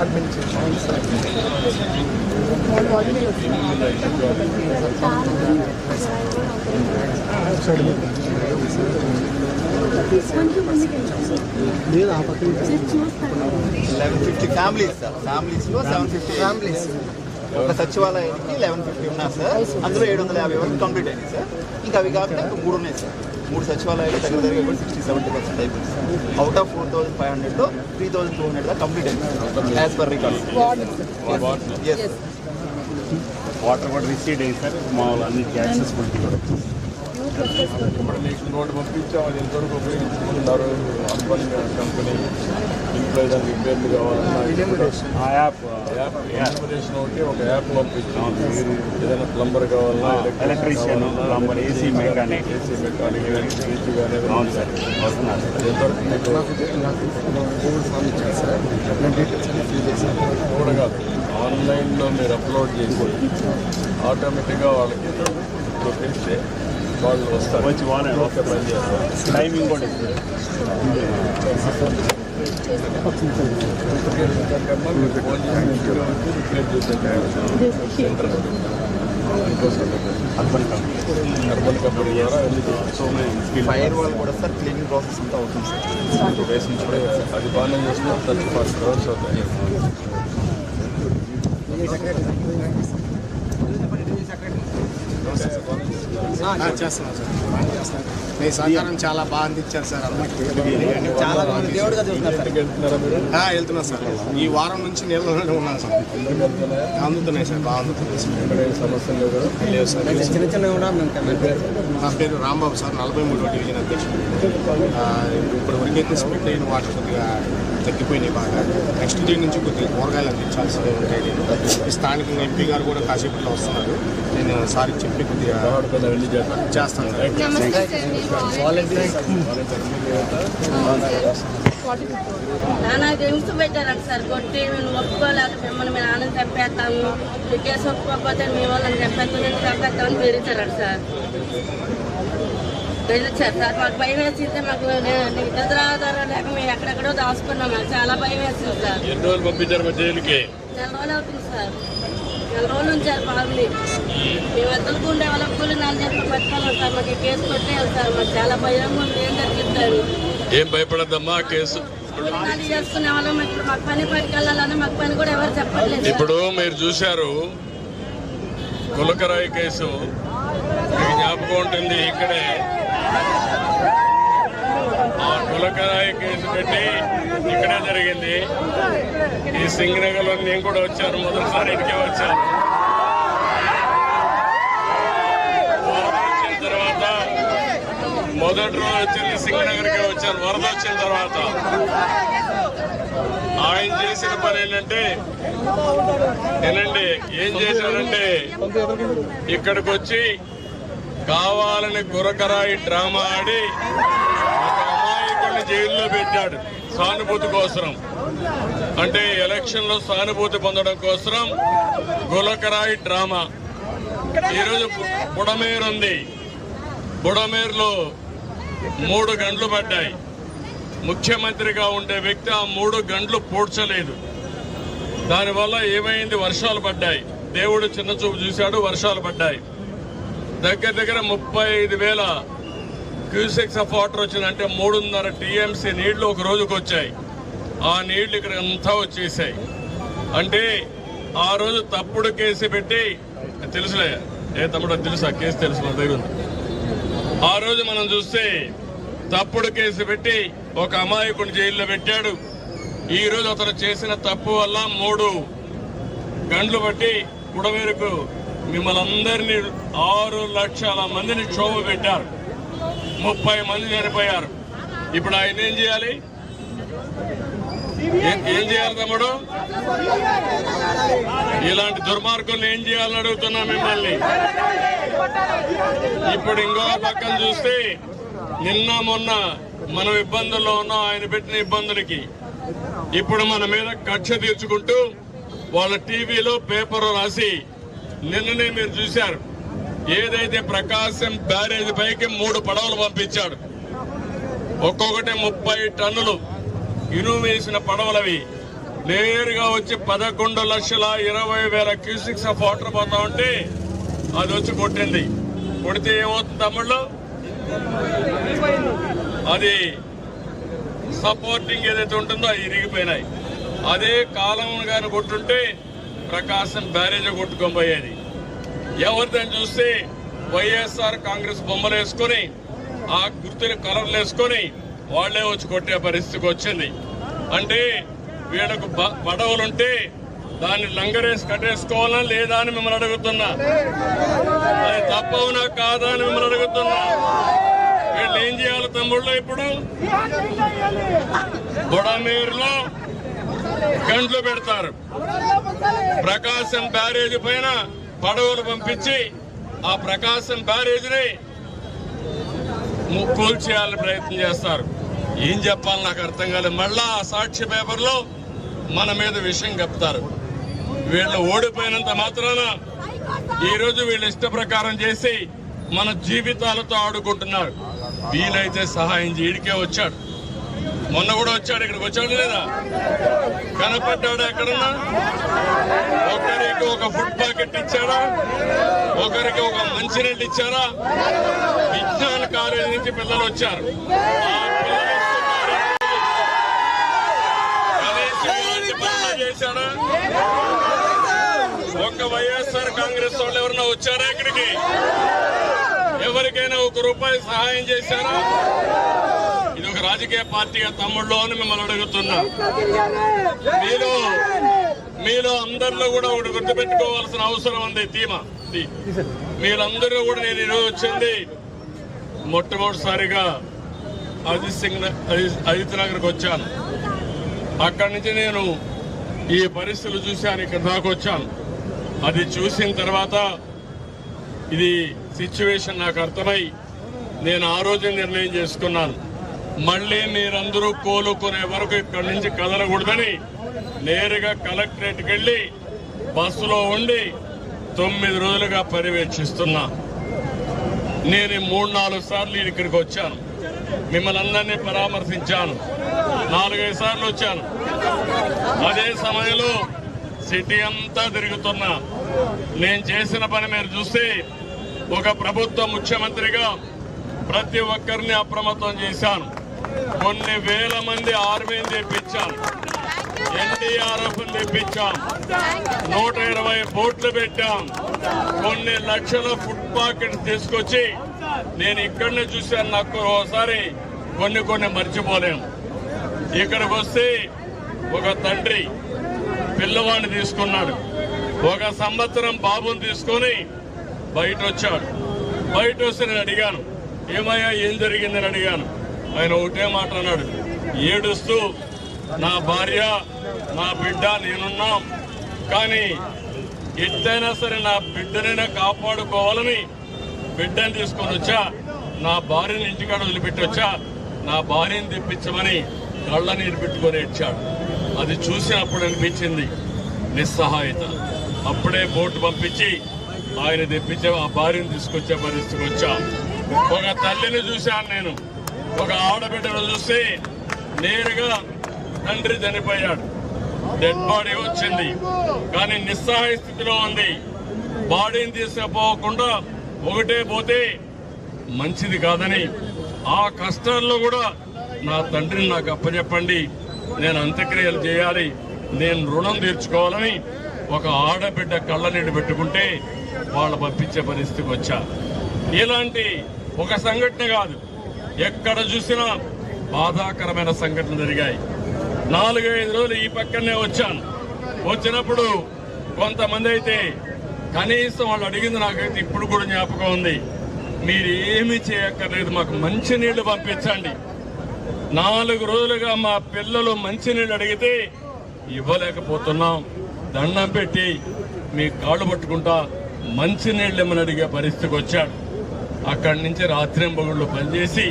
Administration వాళ్ళు already eleven fifty families sir ఫ్యామిలీస్లో seven fifty families ఒక సచివాలయానికి లెవెన్ ఫిఫ్టీ ఉన్నారు సార్ అందులో ఏడు వందల యాభై వరకు కంప్లీట్ అయింది సార్ ఇంకా అవి కాకుండా ఇంకా మూడు ఉన్నాయి సార్ మూడు సచివాలయాలు దగ్గర దగ్గర కూడా సిక్స్టీ సెవెంటీ పర్సెంట్ అయిపోయింది out of four thousand five హండ్రెడ్లో three thousand two hundred complete అయింది as per record yes water కూడా రిసీడ్ అయ్యి సార్. మామూలు అన్నిటికీ యాక్సెసిబిలిటీ కూడా ఇప్పుడు నీకు నోటు పంపించాం. అది ఎంతవరకు ఉపయోగించుకుంటున్నారు? అర్బన్ కంపెనీ ఇంట్లో ఏదైనా రిపేర్లు కావాలన్నా ఆ యాప్ యాప్ ఇన్ఫర్మేషన్ ఒకటి ఒక యాప్ పంపించాం మీరు ఏదైనా ప్లంబర్ కావాలన్నా electrician plumber AC mechanic AC mechanic AC కానీ అవును సార్ వస్తున్నారు సార్ కూడా కాదు ఆన్లైన్లో మీరు అప్లోడ్ చేసుకోండి ఆటోమేటిక్గా వాళ్ళకి చూపిస్తే వాళ్ళు వస్తారు వచ్చి వాళ్ళే ఓకే పని చేస్తారు టైమింగ్ కూడా ఇస్తారు కన్నా మీరు ఫోన్ చేసి ఇంట్లో వచ్చి రిపేర్ చేసే centre urban company urban company ద్వారా వెళ్ళి సో మెనీ ఫైర్ వాల్ కూడా సార్ క్లీనింగ్ ప్రాసెస్ అంతా అవుతుంది సార్ వేసి ఇప్పుడే అది బాగానే చేస్తున్నారు థర్టీ ఫార్టీ క్రోర్స్ అవుతాయి చేస్తున్నాం సార్ మీ సహకారం చాలా బాగా అందించారు సార్ అందరికీ. చాలా దేవుడిగా చూస్తున్నారు సార్. వెళ్తున్నాం ఈ వారం నుంచి నీళ్ళలోనే ఉన్నాం సార్. అందుతున్నాయి సార్ బాగా అందుతున్నాయి సార్. చిన్న చిన్న కూడా నా పేరు రాంబాబు సార్ నలభై మూడో డివిజన్ అధ్యక్షుడు. ఆ, ఇప్పుడు వరకైతే స్ప్లిట్ అయిన వాటర్ కొద్దిగా తగ్గిపోయినాయి బాగా. నెక్స్ట్ డే నుంచి కొద్దిగా కూరగాయలు అందించాల్సి ఉంటాయి స్థానికంగా ఎంపీ గారు కూడా కాసేపట్లో వస్తున్నారు. నేను సార్కి చెప్పి కొద్దిగా చేద్దాం చేస్తాను సార్ నానా హింస పెట్టారంట సార్ కొట్టి మేము ఒప్పుకోలేక మిమ్మల్ని మేము ఆనంద చంపేస్తాము ఈ కేసు ఒప్పుకోకపోతే మీ వాళ్ళని చంపేస్తాం నేను చంపేస్తామని బెదిరించారంట సార్ బెదిరించారు సార్ మాకు భయం వేసింది మాకు నిద్రాధారం లేక మేము ఎక్కడెక్కడో దాచుకున్నాం చాలా భయం వేసింది సార్ ఎన్ని రోజులు పంపించారు మా జైలుకి? నెల రోజులు అవుతుంది సార్. నెల రోజులు ఉంచారు బాబుని మేము ఎద్దరికి ఉండే వాళ్ళ కూలి నాలుగు చేతులు పట్టుకోవాలి సార్ మాకు కేసు కొట్టేయాలి సార్ మాకు చాలా భయంగా ఉంది ఏం జరిగిద్దారు ఏం భయపడద్దమ్మా కేసు? కూలినాలు చేసుకునే వాళ్ళం ఇప్పుడు మాకు పని పనికి వెళ్ళాలని మాకు పని కూడా ఎవరు చెప్పట్లేదు ఇప్పుడు మీరు చూశారు కులకరాయి కేసు. మీకు జ్ఞాపకం ఉంటుంది ఇక్కడే ఆ కులకరాయి కేసు పెట్టి ఇక్కడే జరిగింది. ఈ సింగనగర్లో నేను కూడా వచ్చాను మొదటిసారి ఇంటికే వచ్చాను. వచ్చిన తర్వాత మొదటి రోజు వచ్చింది సింగనగర్కే వచ్చాను. వరద వచ్చిన తర్వాత ఆయన చేసిన పని ఏంటంటే ఏనండి ఏం చేశారంటే ఇక్కడికి వచ్చి కావాలని గురకరాయి డ్రామా ఆడి జైల్లో పెట్టాడు. సానుభూతి కోసం అంటే ఎలక్షన్లో సానుభూతి పొందడం కోసం గులకరాయి డ్రామా. ఈరోజు బుడమేరు ఉంది. బుడమేరులో మూడు గంటలు పడ్డాయి. ముఖ్యమంత్రిగా ఉండే వ్యక్తి ఆ మూడు గంటలు పూడ్చలేదు. దానివల్ల ఏమైంది? వర్షాలు పడ్డాయి. దేవుడు చిన్న చూపు చూశాడు వర్షాలు పడ్డాయి. దగ్గర దగ్గర ముప్పై ఐదు వేల క్యూసెక్స్ ఆఫ్ వాటర్ వచ్చిందంటే మూడున్నర టీఎంసీ నీళ్ళు ఒక రోజుకు వచ్చాయి. ఆ నీళ్ళు ఇక్కడ అంతా వచ్చేసాయి. అంటే ఆ రోజు తప్పుడు కేసు పెట్టి తెలుసులే ఏ తమ్ముడు తెలుసు ఆ కేసు తెలుసు మన దగ్గర ఉంది. ఆ రోజు మనం చూస్తే తప్పుడు కేసు పెట్టి ఒక అమాయకుని జైల్లో పెట్టాడు. ఈ రోజు అతను చేసిన తప్పు వల్ల మూడు గంటలు బట్టి కుడమేరకు మిమ్మల్ని అందరినీ ఆరు లక్షల మందిని క్షోభ పెట్టారు. ముప్పై మంది చనిపోయారు. ఇప్పుడు ఆయన ఏం చేయాలి? ఏం ఏం చేయాలి తమ్ముడు? ఇలాంటి దుర్మార్గుల్ని ఏం చేయాలని అడుగుతున్నా మిమ్మల్ని? ఇప్పుడు ఇంకో పక్కన చూస్తే నిన్న మొన్న మనం ఇబ్బందుల్లో ఉన్నాం ఆయన పెట్టిన ఇబ్బందులకి. ఇప్పుడు మన మీద కక్ష తీర్చుకుంటూ వాళ్ళ టీవీలో పేపర్ రాసి నిన్ననే మీరు చూశారు. ఏదైతే ప్రకాశం బ్యారేజ్ పైకి మూడు పడవలు పంపించాడు ఒక్కొక్కటి ముప్పై టన్నులు ఇనుము వేసిన పడవలవి. నేరుగా వచ్చి పదకొండు లక్షల ఇరవై వేల క్యూసిక్స్ ఆఫ్ వాటర్ పోతా ఉంటే అది వచ్చి కొట్టింది. కొడితే ఏమవుతుంది తమ్ముళ్ళు? అది సపోర్టింగ్ ఏదైతే ఉంటుందో అది ఇరిగిపోయినాయి. అదే కాలం కానీ కొట్టుంటే ప్రకాశం బ్యారేజ్ కొట్టుకొని పోయేది. ఎవరిదని చూస్తే వైఎస్ఆర్ కాంగ్రెస్ బొమ్మలు వేసుకొని ఆ గుర్తుని కలర్లు వేసుకొని వాళ్ళే వచ్చి కొట్టే పరిస్థితికి వచ్చింది. అంటే వీళ్ళకు పడవలుంటే దాన్ని లంగరేసి కట్టేసుకోవాలా లేదా అని మిమ్మల్ని అడుగుతున్నా. అది తప్పవునా కాదా అని మిమ్మల్ని అడుగుతున్నా. వీళ్ళు ఏం చేయాలి తమ్ముళ్ళు ఇప్పుడు? బుడమేరులో గంటలు పెడతారు. ప్రకాశం బ్యారేజ్ పైన పడవలు పంపించి ఆ ప్రకాశం బ్యారేజ్ని ము- కూల్చేయాలని ప్రయత్నం చేస్తారు. ఏం చెప్పాలి నాకు అర్థం కాలేదు. మళ్ళా ఆ సాక్షి పేపర్లో మన మీద విషయం చెప్తారు వీళ్ళు ఓడిపోయినంత మాత్రాన ఈరోజు వీళ్ళు ఇష్ట ప్రకారం చేసి మన జీవితాలతో ఆడుకుంటున్నారు. వీలైతే సహాయం చేయడికే వచ్చాడు. మొన్న కూడా వచ్చాడు ఇక్కడికి వచ్చాడు లేదా? కనపడ్డాడు ఎక్కడన్నా? ఒకరికి ఒక ఫుడ్ ప్యాకెట్ ఇచ్చారా? ఒకరికి ఒక మంచినీళ్ళు ఇచ్చారా? విజ్ఞాన కాలేజీ నుంచి పిల్లలు వచ్చారు. చేశారా ఒక పనులు వైఎస్ఆర్ కాంగ్రెస్ వాళ్ళు ఎవరన్నా వచ్చారా ఇక్కడికి? ఎవరికైనా ఒక రూపాయి సహాయం చేశారా? రాజకీయ పార్టీగా తమ్ముళ్ళు అని మిమ్మల్ని అడుగుతున్నా. మీలో మీలో అందరిలో కూడా ఒకటి గుర్తుపెట్టుకోవాల్సిన అవసరం ఉంది ధీ- మీరందరూ కూడా నేను ఈరోజు వచ్చింది మొట్టమొదటిసారిగా అజిత్ సింగ్ అజిత్ నగర్కి వచ్చాను. అక్కడి నుంచి నేను ఈ పరిస్థితులు చూశాను ఇక్కడ దాకా వచ్చాను. అది చూసిన తర్వాత ఇది సిచ్యువేషన్ నాకు అర్థమై నేను ఆ రోజు నిర్ణయం చేసుకున్నాను. మళ్ళీ మీరందరూ కోలుకునే వరకు ఇక్కడి నుంచి కదలకూడదని నేరుగా కలెక్టరేట్కి వెళ్ళి బస్సులో ఉండి తొమ్మిది రోజులుగా పర్యవేక్షిస్తున్నా. నేను మూడు నాలుగు సార్లు ఇక్కడికి వచ్చాను. మిమ్మల్ని అందరినీ పరామర్శించాను. నాలుగైదు సార్లు వచ్చాను. అదే సమయంలో సిటీ అంతా తిరుగుతున్నా. నేను చేసిన పని మీరు చూస్తే ఒక ప్రభుత్వ ముఖ్యమంత్రిగా ప్రతి ఒక్కరిని అప్రమత్తం చేశాను. కొన్ని వేల మంది ఆర్మీని తెప్పించాను ఎన్డీఆర్ఎఫ్ తెప్పించాం నూట ఇరవై బోట్లు పెట్టాం. కొన్ని లక్షల ఫుడ్ పాకెట్ తీసుకొచ్చి నేను ఇక్కడనే చూశాను. నాకు ఒకసారి కొన్ని కొన్ని మర్చిపోలేం. ఇక్కడికి వస్తే ఒక తండ్రి పిల్లవాడిని తీసుకున్నాడు. ఒక సంవత్సరం బాబుని తీసుకొని బయట వచ్చాడు బయట వస్తే నేను అడిగాను ఏమయ్యా ఏం జరిగిందని అడిగాను. ఆయన ఒకటే మాట అన్నాడు ఏడుస్తూ నా భార్య నా బిడ్డ నేనున్నాం. కానీ ఎట్టయినా సరే నా బిడ్డనైనా కాపాడుకోవాలని బిడ్డని తీసుకొని వచ్చా. నా భార్యని ఇంటికాడ వదిలిపెట్టి వచ్చా. నా భార్యని తెప్పించమని కళ్ళ నీరు పెట్టుకొని ఏడ్చాడు. అది చూసినప్పుడు అనిపించింది నిస్సహాయత. అప్పుడే బోటు పంపించి ఆయన తెప్పించే ఆ భార్యను తీసుకొచ్చే పరిస్థితికి వచ్చా. ఒక తల్లిని చూశాను నేను. ఒక ఆడబిడ్డను చూసి నేరుగా తండ్రి చనిపోయాడు. డెడ్ బాడీ వచ్చింది. కానీ నిస్సహాయ స్థితిలో ఉంది. బాడీని తీసుకుపోకుండా ఒకటే పోతే మంచిది కాదని ఆ కష్టాల్లో కూడా నా తండ్రిని నాకు అప్పచెప్పండి. నేను అంత్యక్రియలు చేయాలి. నేను రుణం తీర్చుకోవాలని ఒక ఆడబిడ్డ కళ్ళ నీళ్ళు పెట్టుకుంటే వాళ్ళు పంపించే పరిస్థితికి వచ్చా. ఇలాంటి ఒక సంఘటన కాదు. ఎక్కడ చూసినా బాధాకరమైన సంఘటనలు జరిగాయి. నాలుగైదు రోజులు ఈ పక్కనే వచ్చాను. వచ్చినప్పుడు కొంతమంది అయితే కనీసం వాళ్ళు అడిగింది నాకైతే ఇప్పుడు కూడా జ్ఞాపకం ఉంది. మీరు ఏమి చేయక్కర్లేదు మాకు మంచినీళ్ళు పంపించండి. నాలుగు రోజులుగా మా పిల్లలు మంచినీళ్ళు అడిగితే ఇవ్వలేకపోతున్నాం. దండం పెట్టి మీ కాళ్ళు పట్టుకుంటా మంచినీళ్ళు ఇమ్మని అడిగే పరిస్థితికి వచ్చాడు. అక్కడి నుంచి రాత్రింబగుళ్ళు పనిచేసి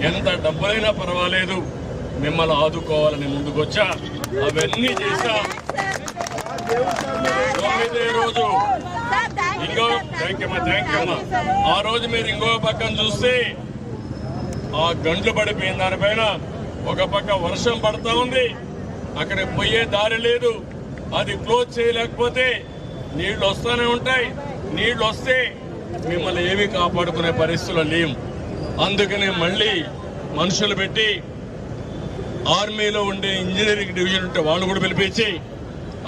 ఎంత డబ్బులైనా పర్వాలేదు. మిమ్మల్ని ఆదుకోవాలని ముందుకొచ్చా. అవన్నీ చేశా. తొమ్మిదే రోజు. ఇంకో థ్యాంక్ యూ థ్యాంక్ యూ ఆ రోజు మీరు ఇంకో పక్కన చూస్తే ఆ గండ్లు పడిపోయిన దానిపైన ఒక పక్క వర్షం పడతా ఉంది. అక్కడ పోయే దారి లేదు. అది క్లోజ్ చేయలేకపోతే నీళ్ళు వస్తూనే ఉంటాయి. నీళ్ళు వస్తే మిమ్మల్ని ఏమీ కాపాడుకునే పరిస్థితులు లేవు అందుకనే మళ్ళీ మనుషులు పెట్టి ఆర్మీలో ఉండే ఇంజనీరింగ్ డివిజన్ ఉంటే వాళ్ళు కూడా పిలిపించి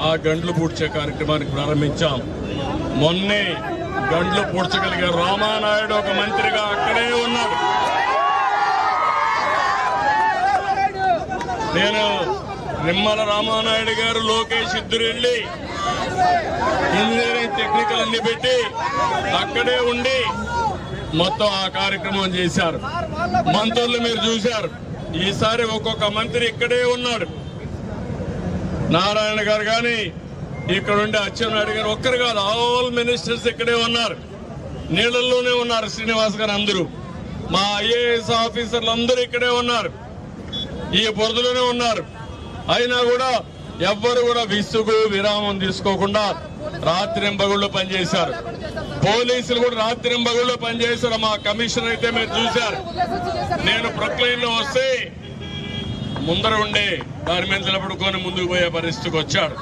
ఆ గండ్లు పూడ్చే కార్యక్రమానికి ప్రారంభించాం. మొన్నే గండ్లు పూడ్చగలిగే రామానాయుడు ఒక మంత్రిగా అక్కడే ఉన్నాడు. నేను నిమ్మల రామానాయుడు గారు లోకేష్ ఇద్దరు వెళ్ళి ఇంజనీరింగ్ టెక్నికల్ అన్ని పెట్టి అక్కడే ఉండి మొత్తం ఆ కార్యక్రమం చేశారు. మంత్రులు మీరు చూశారు. ఈసారి ఒక్కొక్క మంత్రి ఇక్కడే ఉన్నాడు నారాయణ గారు కానీ ఇక్కడ ఉండే అచ్చెన్నాయుడు గారు ఒక్కరు కాదు ఆల్ మినిస్టర్స్ ఇక్కడే ఉన్నారు. నీళ్ళల్లోనే ఉన్నారు శ్రీనివాస్ గారు అందరూ. మా ఐఏఎస్ ఆఫీసర్లు అందరూ ఇక్కడే ఉన్నారు. ఈ బురదలోనే ఉన్నారు. అయినా కూడా ఎవ్వరు కూడా విసుగు విరామం తీసుకోకుండా రాత్రింబగుళ్ళు పనిచేశారు. పోలీసులు కూడా రాత్రింబగుళ్ళు పనిచేశారు. మా కమిషనర్ అయితే మీరు చూశారు. నేను ప్రొక్లైన్లో వస్తే ముందర ఉండే దాని మీద నిలబడుకొని ముందుకు పోయే పరిస్థితికి వచ్చాడు.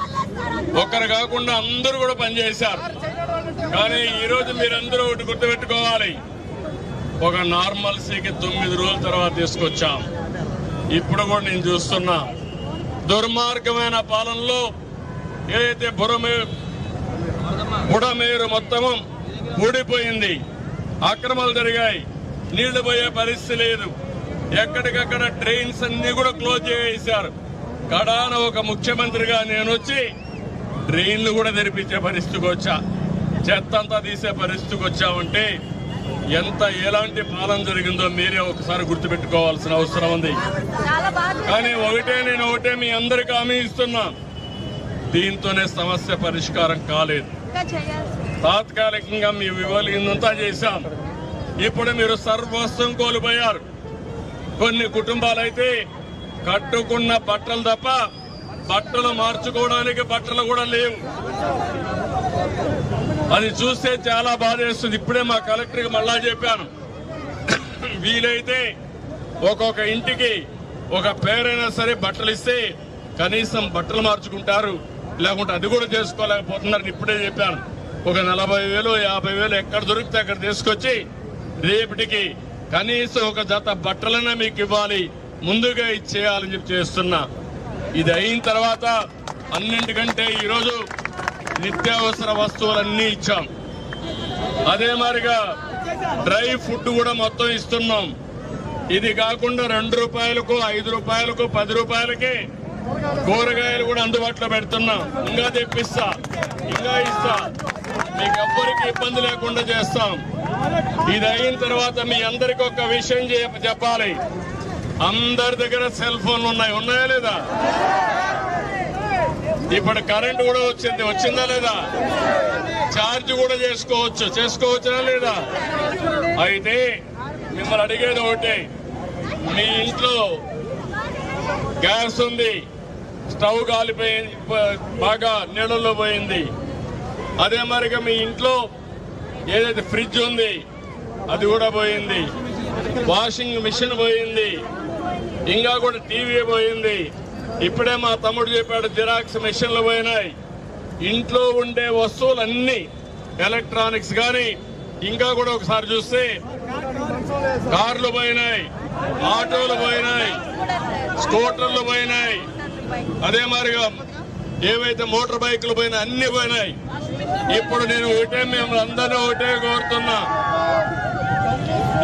ఒక్కరు కాకుండా అందరూ కూడా పనిచేశారు. కానీ ఈరోజు మీరందరూ ఒకటి గుర్తుపెట్టుకోవాలి. ఒక నార్మల్సీకి తొమ్మిది రోజుల తర్వాత తీసుకొచ్చాం. ఇప్పుడు కూడా నేను చూస్తున్నా. దుర్మార్గమైన పాలనలో ఏదైతే బురమే బుడమేరు మొత్తము ఊడిపోయింది అక్రమాలు జరిగాయి. నీళ్ళు పోయే పరిస్థితి లేదు. ఎక్కడికక్కడ ట్రైన్స్ అన్ని కూడా క్లోజ్ చేసేశారు కడాన ఒక ముఖ్యమంత్రిగా నేను వచ్చి ట్రైన్లు కూడా తెరిపించే పరిస్థితికి వచ్చా. చెత్త అంతా తీసే పరిస్థితికి వచ్చామంటే ఎంత ఎలాంటి పాలన జరిగిందో మీరే ఒకసారి గుర్తుపెట్టుకోవాల్సిన అవసరం ఉంది. కానీ ఒకటే నేను ఒకటే మీ అందరికి హామీ ఇస్తున్నా. దీంతోనే సమస్య పరిష్కారం కాలేదు. తాత్కాలికంగా మీ వివలిందంతా చేశాం. ఇప్పుడు మీరు సర్వస్వం కోల్పోయారు. కొన్ని కుటుంబాలైతే కట్టుకున్న బట్టలు తప్ప బట్టలు మార్చుకోవడానికి బట్టలు కూడా లేవు. అది చూస్తే చాలా బాధేస్తుంది ఇప్పుడే మా కలెక్టర్కి మళ్ళా చెప్పాను. వీలైతే ఒక్కొక్క ఇంటికి ఒక పేరైనా సరే బట్టలు ఇస్తే కనీసం బట్టలు మార్చుకుంటారు. లేకుంటే అది కూడా చేసుకోలేకపోతున్నారని ఇప్పుడే చెప్పాను. ఒక నలభై వేలు యాభై వేలు ఎక్కడ దొరికితే అక్కడ తీసుకొచ్చి రేపటికి కనీసం ఒక జత బట్టలనే మీకు ఇవ్వాలి. ముందుగా ఇచ్చేయాలని చెప్పి చేస్తున్నా. ఇది అయిన తర్వాత అన్నింటికంటే ఈరోజు నిత్యావసర వస్తువులన్నీ ఇచ్చాం. అదే మాదిరిగా డ్రై ఫుడ్ కూడా మొత్తం ఇస్తున్నాం. ఇది కాకుండా రెండు రూపాయలకు ఐదు రూపాయలకు పది రూపాయలకి కూరగాయలు కూడా అందుబాటులో పెడుతున్నాం. ఇంకా తెప్పిస్తా ఇంకా ఇస్తా. మీకు ఎవ్వరికి ఇబ్బంది లేకుండా చేస్తాం. ఇది అయిన తర్వాత మీ అందరికి ఒక విషయం చెప్పాలి. అందరి దగ్గర సెల్ ఫోన్లు ఉన్నాయి. ఉన్నాయా లేదా? ఇప్పుడు కరెంట్ కూడా వచ్చింది వచ్చిందా లేదా? ఛార్జ్ కూడా చేసుకోవచ్చు. చేసుకోవచ్చా లేదా? అయితే మిమ్మల్ని అడిగేది ఒకటే. మీ ఇంట్లో గ్యాస్ ఉంది. స్టవ్ కాలిపోయి బాగా నీళ్ళల్లో పోయింది. అదే మరిగా మీ ఇంట్లో ఏదైతే ఫ్రిడ్జ్ ఉంది అది కూడా పోయింది. వాషింగ్ మిషన్ పోయింది. ఇంకా కూడా టీవీ పోయింది. ఇప్పుడే మా తమ్ముడు చెప్పాడు జిరాక్స్ మిషన్లు పోయినాయి. ఇంట్లో ఉండే వస్తువులన్నీ ఎలక్ట్రానిక్స్ కానీ ఇంకా కూడా ఒకసారి చూస్తే కార్లు పోయినాయి ఆటోలు పోయినాయి స్కూటర్లు పోయినాయి. అదే మాదిరిగా ఏవైతే మోటార్ బైకులు పోయినా అన్ని పోయినాయి. ఇప్పుడు నేను ఒకటే మేము అందరూ ఒకటే కోరుతున్నా.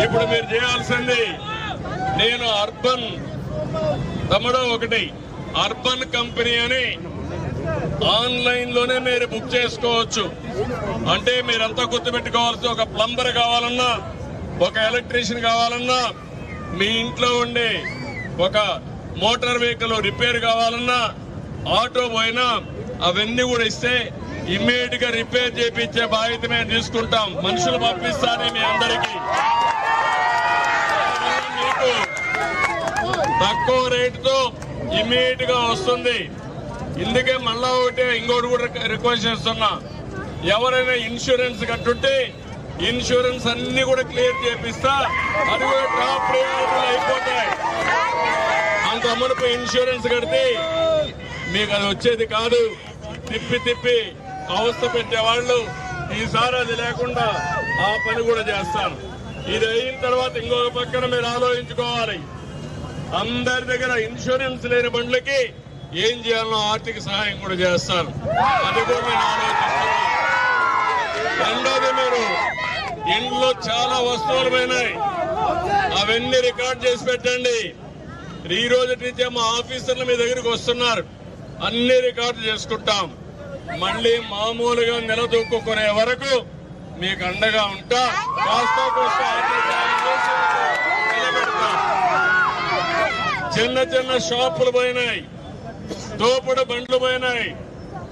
ఇప్పుడు మీరు చేయాల్సింది నేను అర్బన్ తమ్ముడు ఒకటి. అర్బన్ కంపెనీ అని ఆన్లైన్లోనే మీరు బుక్ చేసుకోవచ్చు. అంటే మీరంతా గుర్తుపెట్టుకోవాల్సి ఒక ప్లంబర్ కావాలన్నా ఒక ఎలక్ట్రీషియన్ కావాలన్నా మీ ఇంట్లో ఉండే ఒక మోటార్ వెహికల్ రిపేర్ కావాలన్నా ఆటో పోయినా అవన్నీ కూడా ఇస్తే ఇమ్మీడియట్గా రిపేర్ చేపించే బాధ్యత మేము తీసుకుంటాం. మనుషులు పంపిస్తారని మీ అందరికీ. తక్కువ రేటుతో ఇమ్మీడియట్గా వస్తుంది. ఇందుకే మళ్ళా ఒకటి ఇంకోటి కూడా రిక్వెస్ట్ చేస్తున్నా. ఎవరైనా ఇన్సూరెన్స్ కట్టుంటే ఇన్సూరెన్స్ అన్ని కూడా క్లియర్ చేపిస్తా. అది కూడా టాప్ ప్రయారిటీలు అయిపోతాయి. అంత మునుపు ఇన్సూరెన్స్ కడితే మీకు అది వచ్చేది కాదు. తిప్పి తిప్పి అవస్థ పెట్టేవాళ్ళు ఈసారి అది లేకుండా ఆ పని కూడా చేస్తాను. ఇది అయిన తర్వాత ఇంకొక పక్కన మీరు ఆలోచించుకోవాలి. అందరి దగ్గర ఇన్సూరెన్స్ లేని బండ్లకి ఏం చేయాలనో ఆర్థిక సహాయం కూడా చేస్తాను అది కూడా నేను ఆలోచిస్తున్నాను. రెండోది మీరు ఇంట్లో చాలా వస్తువులు పోయినాయి. అవన్నీ రికార్డ్ చేసి పెట్టండి. ఈ రోజు నుంచే మా ఆఫీసర్లు మీ దగ్గరికి వస్తున్నారు. అన్ని రికార్డు చేసుకుంటాం. మళ్ళీ మామూలుగా నిలదొక్కునే వరకు మీకు అండగా ఉంటా. కాస్త కోస్త ఆర్థిక సాయం చేసి నిలబెడతాం. చిన్న చిన్న షాపులు పోయినాయి. తోపుడు బండ్లు పోయినాయి.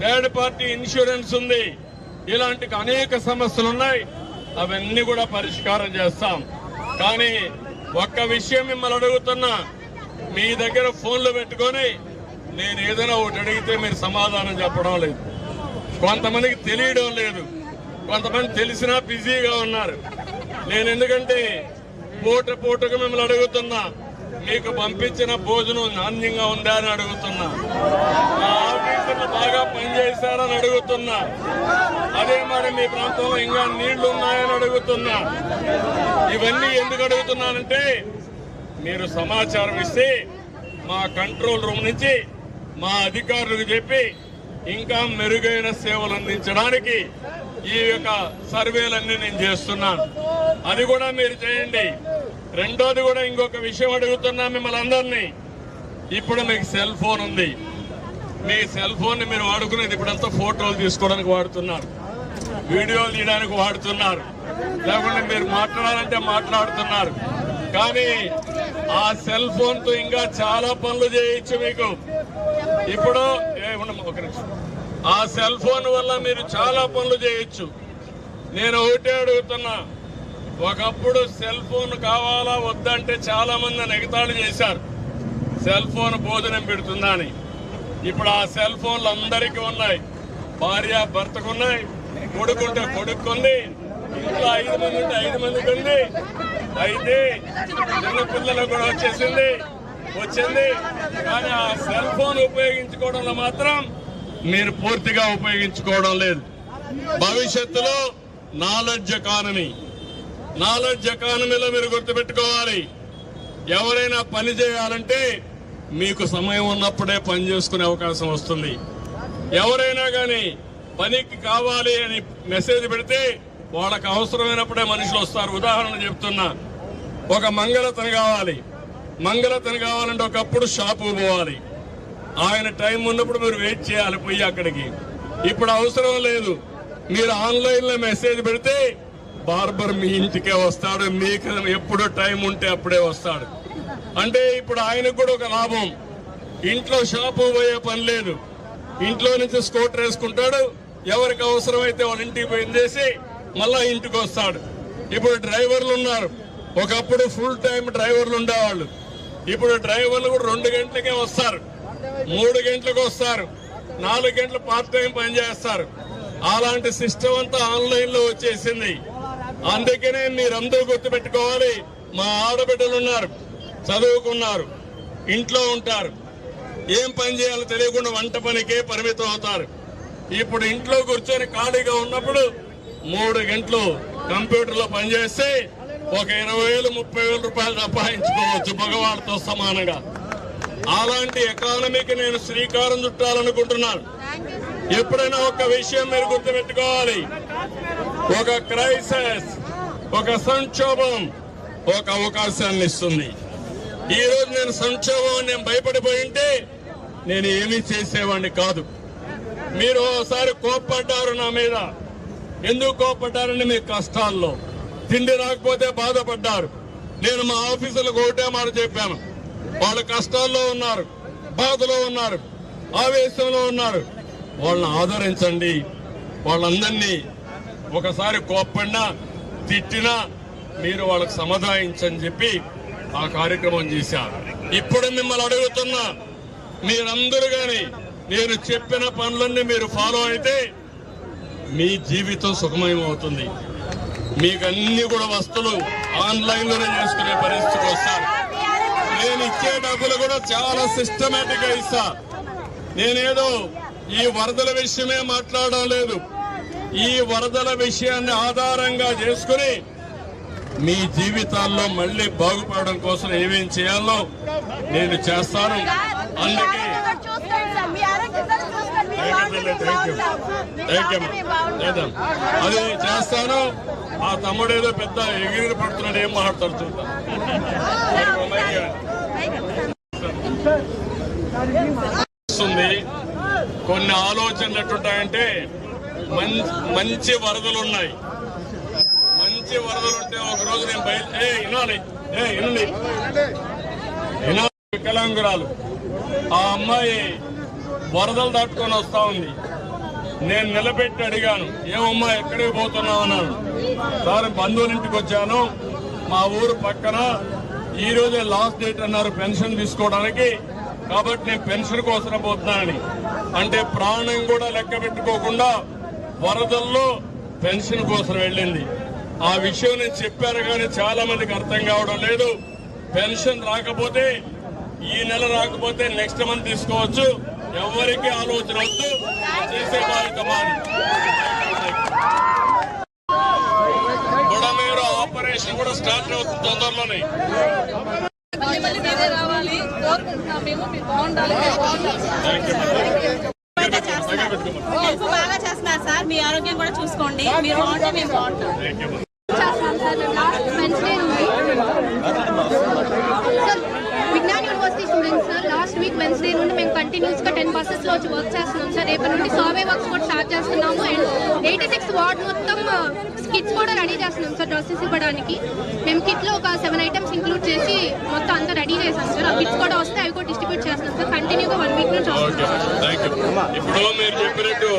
థర్డ్ పార్టీ ఇన్సూరెన్స్ ఉంది. ఇలాంటి అనేక సమస్యలు ఉన్నాయి. అవన్నీ కూడా పరిష్కారం చేస్తాం. కానీ ఒక్క విషయం మిమ్మల్ని అడుగుతున్నా. మీ దగ్గర ఫోన్లు పెట్టుకొని నేను ఏదైనా ఒకటి అడిగితే మీరు సమాధానం చెప్పడం లేదు. కొంతమందికి తెలియడం లేదు. కొంతమంది తెలిసినా బిజీగా ఉన్నారు. నేను ఎందుకంటే పూట పూటకు మిమ్మల్ని అడుగుతున్నా. మీకు పంపించిన భోజనం నాణ్యంగా ఉందా అని అడుగుతున్నా. మా ఆఫీసర్లు బాగా పనిచేశారని అడుగుతున్నా. అదే మరి మీ ప్రాంతంలో ఇంకా నీళ్ళు ఉన్నాయని అడుగుతున్నా. ఇవన్నీ ఎందుకు అడుగుతున్నానంటే మీరు సమాచారం ఇస్తే మా కంట్రోల్ రూమ్ నుంచి మా అధికారులకు చెప్పి ఇంకా మెరుగైన సేవలు అందించడానికి ఈ యొక్క సర్వేలన్నీ నేను చేస్తున్నాను. అది కూడా మీరు చేయండి. రెండోది కూడా ఇంకొక విషయం అడుగుతున్నా మిమ్మల్ని అందరినీ. ఇప్పుడు మీకు సెల్ ఫోన్ ఉంది. మీ సెల్ ఫోన్ని మీరు వాడుకునేది ఇప్పుడంతా ఫోటోలు తీసుకోవడానికి వాడుతున్నారు. వీడియోలు తీయడానికి వాడుతున్నారు. లేకుంటే మీరు మాట్లాడాలంటే మాట్లాడుతున్నారు. కానీ ఆ సెల్ ఫోన్తో ఇంకా చాలా పనులు చేయొచ్చు మీకు. ఇప్పుడు ఒక నిమిషం. ఆ సెల్ ఫోన్ వల్ల మీరు చాలా పనులు చేయొచ్చు. నేను ఒకటే అడుగుతున్నా. ఒకప్పుడు సెల్ ఫోన్ కావాలా వద్దంటే చాలా మంది నెగతాళి చేశారు. సెల్ ఫోన్ భోజనం పెడుతుందా అని. ఇప్పుడు ఆ సెల్ ఫోన్లు అందరికీ ఉన్నాయి. భార్య భర్తకున్నాయి. కొడుకుంటే కొడుక్కుంది. ఇంట్లో ఐదు మంది ఉంటే ఐదు మందికి ఉంది. అయితే చిన్న పిల్లలకు కూడా వచ్చేసింది. వచ్చింది. కానీ ఆ సెల్ ఫోన్ ఉపయోగించుకోవడంలో మాత్రం మీరు పూర్తిగా ఉపయోగించుకోవడం లేదు. భవిష్యత్తులో నాలెడ్జ్ ఎకానమీ నాలెడ్జ్ ఎకానమీలో మీరు గుర్తుపెట్టుకోవాలి. ఎవరైనా పని చేయాలంటే మీకు సమయం ఉన్నప్పుడే పని చేసుకునే అవకాశం వస్తుంది. ఎవరైనా కానీ పనికి కావాలి అని మెసేజ్ పెడితే వాళ్ళకు అవసరమైనప్పుడే మనుషులు వస్తారు. ఉదాహరణ చెప్తున్నా. ఒక మంగళతను కావాలి. మంగళతను కావాలంటే ఒకప్పుడు షాపు పోవాలి. ఆయన టైం ఉన్నప్పుడు మీరు వెయిట్ చేయాలి పోయి అక్కడికి. ఇప్పుడు అవసరం లేదు. మీరు ఆన్లైన్లో మెసేజ్ పెడితే బార్బర్ మీ ఇంటికే వస్తాడు మీకు ఎప్పుడు టైం ఉంటే అప్పుడే వస్తాడు. అంటే ఇప్పుడు ఆయనకు కూడా ఒక లాభం. ఇంట్లో షాపు పోయే పని లేదు. ఇంట్లో నుంచి స్కూటర్ వేసుకుంటాడు ఎవరికి అవసరమైతే వాళ్ళ ఇంటికి పోయింది చేసి మళ్ళా ఇంటికి వస్తాడు. ఇప్పుడు డ్రైవర్లు ఉన్నారు. ఒకప్పుడు ఫుల్ టైం డ్రైవర్లు ఉండేవాళ్ళు. ఇప్పుడు డ్రైవర్లు కూడా రెండు గంటలకే వస్తారు. మూడు గంటలకు వస్తారు. నాలుగు గంటలు పార్ట్ టైం పని చేస్తారు. అలాంటి సిస్టమ్ అంతా ఆన్లైన్లో వచ్చేసింది. అందుకనే మీరందరూ గుర్తుపెట్టుకోవాలి మా ఆడబిడ్డలు ఉన్నారు చదువుకున్నారు ఇంట్లో ఉంటారు. ఏం పని చేయాలో తెలియకుండా వంట పనికే పరిమితం అవుతారు. ఇప్పుడు ఇంట్లో కూర్చొని ఖాళీగా ఉన్నప్పుడు మూడు గంటలు కంప్యూటర్లో పనిచేస్తే ఒక ఇరవై వేలు ముప్పై వేల రూపాయలు సంపాదించుకోవచ్చు మగవాడితో సమానంగా. అలాంటి ఎకానమీకి నేను శ్రీకారం చుట్టాలనుకుంటున్నాను. ఎప్పుడైనా ఒక విషయం మీరు గుర్తుపెట్టుకోవాలి. ఒక క్రైసిస్ ఒక సంక్షోభం ఒక అవకాశాన్ని ఇస్తుంది. ఈ రోజు నేను సంక్షోభం నేను భయపడిపోయి ఉంటే నేను ఏమీ చేసేవాడిని కాదు. మీరు ఒకసారి కోప్పడ్డారు నా మీద. ఎందుకు కోప్పడ్డారని మీ కష్టాల్లో. తిండి రాకపోతే బాధపడ్డారు. నేను మా ఆఫీసులకు ఒకటే మాట చెప్పాను. వాళ్ళు కష్టాల్లో ఉన్నారు బాధలో ఉన్నారు ఆవేశంలో ఉన్నారు. వాళ్ళని ఆదరించండి. వాళ్ళందరినీ ఒకసారి కోప్పడినా తిట్టినా మీరు వాళ్ళకి సమాధానించని చెప్పి ఆ కార్యక్రమం చేశారు. ఇప్పుడు మిమ్మల్ని అడుగుతున్నా మీరందరూ కానీ నేను చెప్పిన పనులన్నీ మీరు ఫాలో అయితే మీ జీవితం సుఖమయం అవుతుంది మీకు అన్ని కూడా వస్తువులు ఆన్లైన్లోనే చేసుకునే పరిస్థితికి వస్తారు. నేను ఇచ్చే డబ్బులు కూడా చాలా సిస్టమేటిక్గా ఇస్తా. నేనేదో ఈ వరదల విషయమే మాట్లాడడం లేదు. ఈ వరదల విషయాన్ని ఆధారంగా చేసుకుని మీ జీవితాల్లో మళ్ళీ బాగుపడడం కోసం ఏమేం చేయాలో నేను చేస్తాను. అందుకే అది చేస్తాను. ఆ తమ్ముడు ఏదో పెద్ద ఎగిరి పడుతున్నాడు ఏం మాట్లాడతాడు చూద్దాం. వస్తుంది. కొన్ని ఆలోచనలు ఎట్టుంటాయంటే మంచి మంచి వరదలు ఉన్నాయి. మంచి వరదలు ఉంటే ఒక రోజు నేను బయలు వినాలి. ఏ వినండి. వినాలి వికలాంగురాలు ఆ అమ్మాయి వరదలు దాటుకొని వస్తా ఉంది. నేను నిలబెట్టి అడిగాను ఏమమ్మా ఎక్కడికి పోతున్నావు? అన్నాను. సార్ బంధువులింటికి వచ్చాను. మా ఊరు పక్కన ఈ రోజే లాస్ట్ డేట్ అన్నారు పెన్షన్ తీసుకోవడానికి. కాబట్టి నేను పెన్షన్ కోసం పోతున్నానని అంటే ప్రాణం కూడా లెక్క పెట్టుకోకుండా వరదల్లో పెన్షన్ కోసం వెళ్ళింది. ఆ విషయం నేను చెప్పాను కానీ చాలా మందికి అర్థం కావడం లేదు. పెన్షన్ రాకపోతే ఈ నెల రాకపోతే నెక్స్ట్ మంత్ తీసుకోవచ్చు. ఎవరికి ఆలోచన వద్దు. చేసే బాధ్యత మాది. బుడమేరు ఆపరేషన్ కూడా స్టార్ట్ అవుతుంది తొందరలోనే. మళ్ళీ మళ్ళీ మీరే రావాలి. కోరుకుంటున్నాం మేము. మీరు బాగుండాలి మీరు బాగుండాలి దగ్గర పెట్టుకోమని. హెల్ప్ బాగా చేస్తున్నారు సార్. మీ ఆరోగ్యం కూడా చూసుకోండి. మీరు బాగుంటే మేము బాగుంటాం. Sir sir Vignan university students sir last week Wednesday నుండి మేము కంటిన్యూస్గా టెన్ బస్సెస్లో వచ్చి వర్క్ చేస్తున్నాం సార్. రేపటి నుండి సర్వే వర్క్స్ కూడా స్టార్ట్ చేస్తున్నాము. అండ్ ఎయిటీ సిక్స్ వార్డ్ మొత్తం కిట్స్ కూడా రెడీ చేస్తున్నాం సార్ డ్రెస్సెస్ ఇవ్వడానికి. మేము కిట్లో ఒక సెవెన్ ఐటమ్స్ ఇంక్లూడ్ చేసి మొత్తం అంతా రెడీ చేసాం సార్. ఆ కిట్స్ కూడా వస్తే అవి కూడా డిస్ట్రిబ్యూట్ చేస్తున్నాం సార్. కంటిన్యూగా వన్ వీక్ నుంచి ఇప్పుడు మీరు చెప్పినట్టు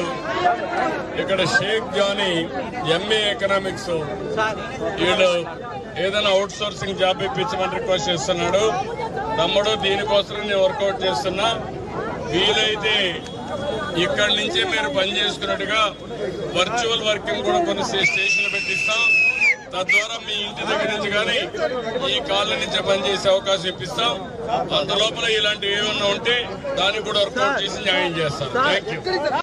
ఇక్కడ షేక్ జానీ ఎంఏ ఎకనామిక్స్ వీళ్ళు ఏదైనా అవుట్ సోర్సింగ్ జాబ్ ఇప్పించమని రిక్వెస్ట్ చేస్తున్నాడు. తమ్ముడు దీనికోసం నేను వర్కౌట్ చేస్తున్నా. వీలైతే ఇక్కడి నుంచే మీరు పని చేసుకున్నట్టుగా వర్చువల్ వర్కింగ్ కూడా కొన్ని స్టేషన్లు పెట్టిస్తాం. తద్వారా మీ ఇంటి దగ్గర నుంచి కానీ ఈ కాళ్ళ నుంచి పనిచేసే అవకాశం ఇప్పిస్తాం. అంత లోపల ఇలాంటివి ఏమన్నా ఉంటే దానికి కూడా వర్కౌట్ చేసి న్యాయం చేస్తాం. Thank you